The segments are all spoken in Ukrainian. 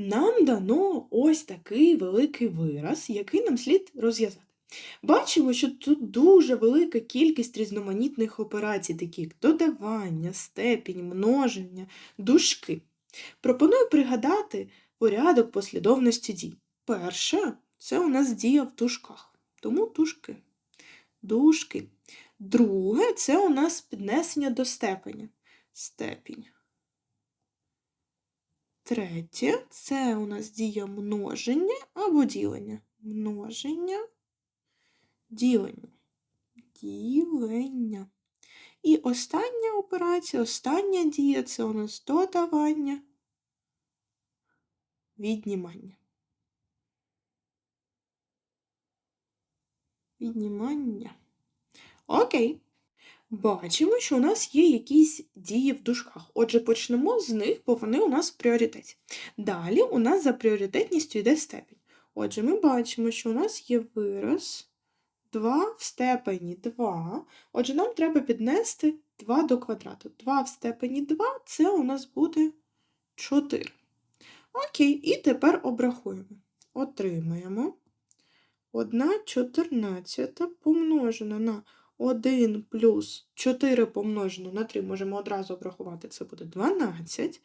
Нам дано ось такий великий вираз, який нам слід розв'язати. Бачимо, що тут дуже велика кількість різноманітних операцій, такі як додавання, степінь, множення, дужки. Пропоную пригадати порядок послідовності дій. Перше це у нас дія в дужках, тому дужки. Дужки. Друге це у нас піднесення до степеня. Степінь. Третє це у нас дія множення або ділення. Множення, ділення. Ділення. І остання операція, остання дія це у нас додавання, віднімання. Віднімання. Окей. Бачимо, що у нас є якісь дії в дужках. Отже, почнемо з них, бо вони у нас в пріоритеті. Далі у нас за пріоритетністю йде степінь. Отже, ми бачимо, що у нас є вираз 2 в степені 2. Отже, нам треба піднести 2 до квадрату. 2 в степені 2 це у нас буде 4. Окей, і тепер обрахуємо. Отримаємо 1 чотирнадцята помножена на 1 плюс 4 помножено на 3, можемо одразу обрахувати, це буде 12,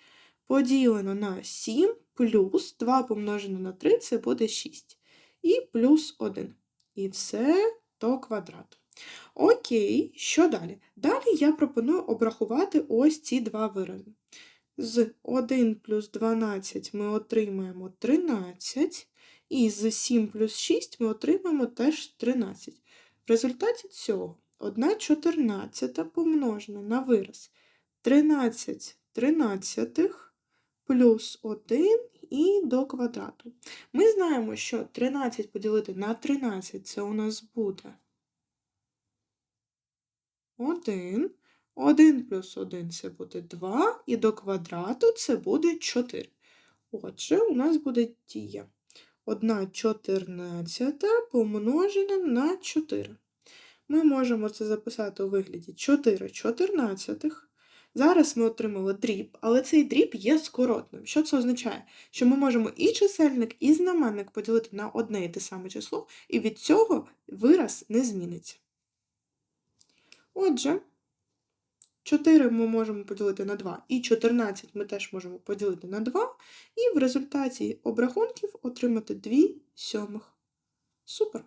поділено на 7 плюс 2 помножено на 3, це буде 6. І плюс 1. І все до квадрату. Окей, що далі? Далі я пропоную обрахувати ось ці два вирази. З 1 плюс 12 ми отримаємо 13, і з 7 плюс 6 ми отримаємо теж 13. В результаті цього 1 чотирнадцята помножена на вираз 13 тринадцятих плюс 1 і до квадрату. Ми знаємо, що 13 поділити на 13 це у нас буде 1. 1 плюс 1 це буде 2, і до квадрату це буде 4. Отже, у нас буде дія 1 чотирнадцята помножена на 4. Ми можемо це записати у вигляді 4 чотирнадцятих. Зараз ми отримали дріб, але цей дріб є скоротним. Що це означає? Що ми можемо і чисельник, і знаменник поділити на одне і те саме число, і від цього вираз не зміниться. Отже, 4 ми можемо поділити на 2, і 14 ми теж можемо поділити на 2, і в результаті обрахунків отримати 2 сьомих. Супер!